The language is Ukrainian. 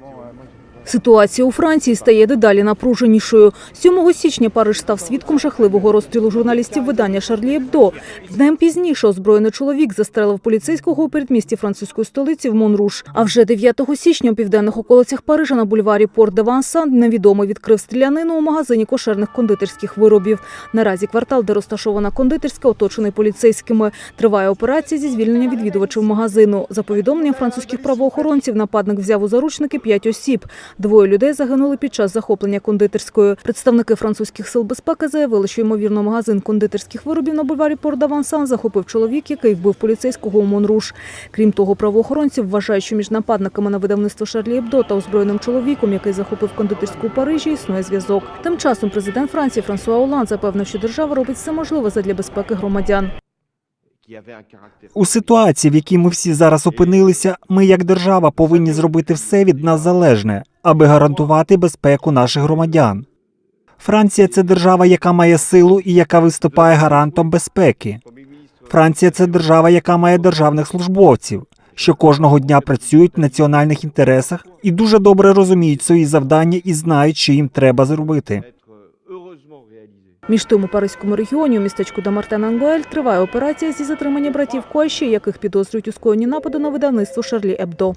également à. Ситуація у Франції стає дедалі напруженішою. 7 січня Париж став свідком жахливого розстрілу журналістів видання Шарлі Ебдо. Днем пізніше озброєний чоловік застрелив поліцейського у передмісті французької столиці в Монруш. А вже 9 січня у південних околицях Парижа на бульварі Порт де Вансан невідомий відкрив стрілянину у магазині кошерних кондитерських виробів. Наразі квартал, де розташована кондитерська, оточений поліцейськими. Триває операція зі звільнення відвідувачів магазину. За повідомленням французьких правоохоронців, нападник взяв у заручники п'ять осіб. Двоє людей загинули під час захоплення кондитерської. Представники французьких сил безпеки заявили, що ймовірно магазин кондитерських виробів на бульварі Порт-Давансан захопив чоловік, який вбив поліцейського у Монруш. Крім того, правоохоронці вважають, що між нападниками на видавництво Шарлі Ебдо та озброєним чоловіком, який захопив кондитерську у Парижі, існує зв'язок. Тим часом президент Франції Франсуа Оланд запевнив, що держава робить все можливе задля безпеки громадян. У ситуації, в якій ми всі зараз опинилися, ми як держава повинні зробити все від нас залежне, аби гарантувати безпеку наших громадян. Франція це держава, яка має силу і яка виступає гарантом безпеки. Франція це держава, яка має державних службовців, що кожного дня працюють в національних інтересах і дуже добре розуміють свої завдання і знають, що їм треба зробити. Між тим у Паризькому регіоні у містечку Дамартен Ангуель триває операція зі затримання братів Куаші, яких підозрюють у скоєнні нападу на видавництво Шарлі Ебдо.